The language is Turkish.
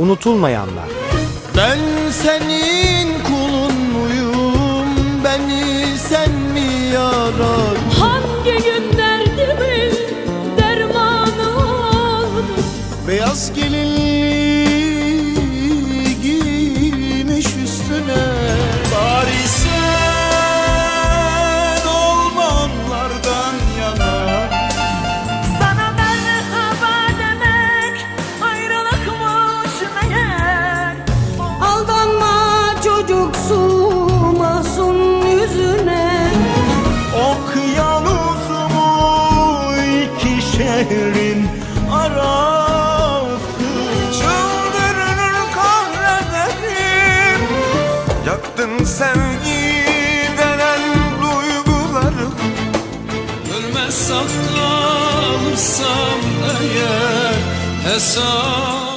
unutulmayanlar. Ben senin kulun muyum? Beni sen mi yarar? Hangi gün derdimin dermanı oldun Beyaz gelinliği şehrin arası. Çıldırır kahvelerim Yaktın sevgi denen duygularım Ölmez saf kalırsam eğer hesap